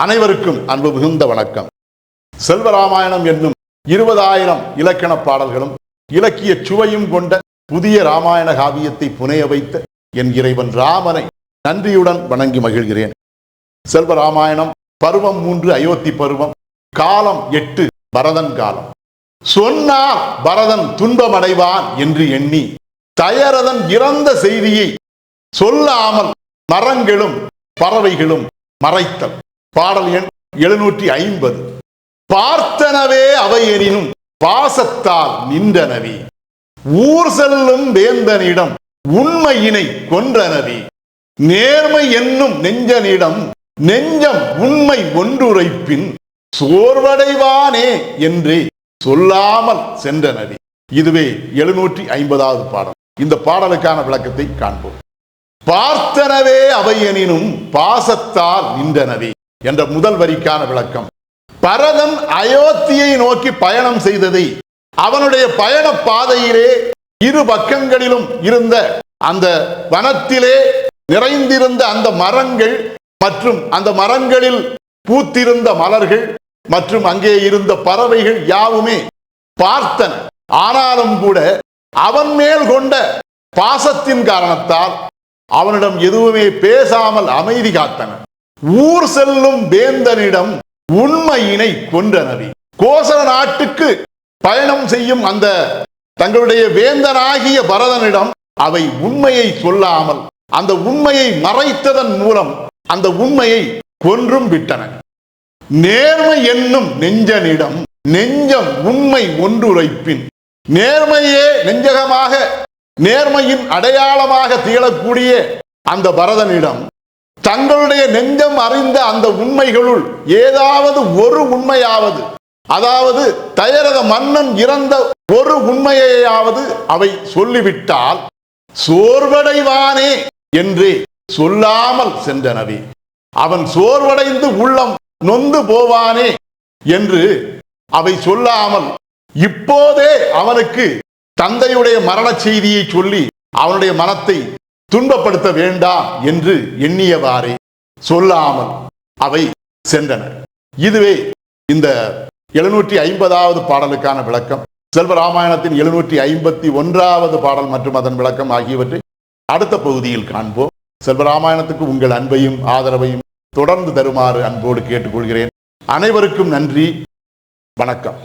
அனைவருக்கும் அன்பு மிகுந்த வணக்கம். செல்வராமாயணம் என்னும் இருபதாயிரம் இலக்கண பாடல்களும் இலக்கிய சுவையும் கொண்ட புதிய ராமாயண காவியத்தை புனைய வைத்த என் இறைவன் ராமனை நன்றியுடன் வணங்கி மகிழ்கிறேன். செல்வராமாயணம் பருவம் மூன்று அயோத்தி பருவம் காலம் எட்டு பரதன் காலம். சொன்னால் பரதன் துன்பமடைவான் என்று எண்ணி தயரதன் இறந்த செய்தியை சொல்லாமல் மரங்களும் பறவைகளும் மறைத்தல். பாடல் எண் எழுநூற்றி ஐம்பது. பார்த்தனவே அவை எனினும் பாசத்தால் நின்றனவே. ஊர் செல்லும் வேந்தனிடம் உண்மையினை கொன்றனவே. நேர்மை என்னும் நெஞ்சனிடம் நெஞ்சம் உண்மை ஒன்றுரைப்பின் சோர்வடைவானே என்று சொல்லாமல் சென்றனவே. இதுவே எழுநூற்றி ஐம்பதாவது பாடல். இந்த பாடலுக்கான விளக்கத்தை காண்போம். பார்த்தனவே அவையெனினும் பாசத்தால் நின்றனவே. என்ற முதல் வரிக்கான விளக்கம். பரதன் அயோத்தியை நோக்கி பயணம் செய்ததை அவனுடைய பயண பாதையிலே இரு பக்கங்களிலும் இருந்த அந்த வனத்திலே நிறைந்திருந்த அந்த மரங்கள் மற்றும் அந்த மரங்களில் பூத்திருந்த மலர்கள் மற்றும் அங்கே இருந்த பறவைகள் யாவுமே பார்த்தன. ஆனாலும் கூட அவன் மேல் கொண்ட பாசத்தின் காரணத்தால் அவனிடம் எதுவுமே பேசாமல் அமைதி காத்தன. ஊர் செல்லும் வேந்தனிடம் உண்மையினை கொன்றனவி கோசல நாட்டுக்கு பயணம் செய்யும் அந்த தங்களுடைய வேந்தனாகிய பரதனிடம் அவை உண்மையை சொல்லாமல் அந்த உண்மையை மறைத்ததன் மூலம் அந்த உண்மையை கொன்றும் விட்டன. நேர்மை என்னும் நெஞ்சனிடம் நெஞ்சம் உண்மை ஒன்றுரைப்பின். நேர்மையே நெஞ்சகமாக நேர்மையின் அடையாளமாக திகழக்கூடிய அந்த பரதனிடம் தங்களுடைய நெஞ்சம் அறிந்த அந்த உண்மைகளுள் ஏதாவது ஒரு உண்மையாவது அதாவது தயரத மன்னன் இறந்த ஒரு உண்மையையாவது அவை சொல்லிவிட்டால் சோர்வடைவானே என்று சொல்லாமல் சென்றனவே அவன் சோர்வடைந்து உள்ளம் நொந்து போவானே என்று அவை சொல்லாமல் இப்போதே அவனுக்கு தந்தையுடைய மரண செய்தியை சொல்லி அவனுடைய மனத்தை துன்பப்படுத்த வேண்டாம் என்று எண்ணியவாறே சொல்லாமல் அவை சென்றன. இதுவே இந்த எழுநூற்றி ஐம்பதாவது பாடலுக்கான விளக்கம். செல்வராமாயணத்தின் எழுநூற்றி ஐம்பத்தி ஒன்றாவது பாடல் மற்றும் அதன் விளக்கம் ஆகியவற்றை அடுத்த பகுதியில் காண்போம். செல்வராமாயணத்துக்கு உங்கள் அன்பையும் ஆதரவையும் தொடர்ந்து தருமாறு அன்போடு கேட்டுக்கொள்கிறேன். அனைவருக்கும் நன்றி. வணக்கம்.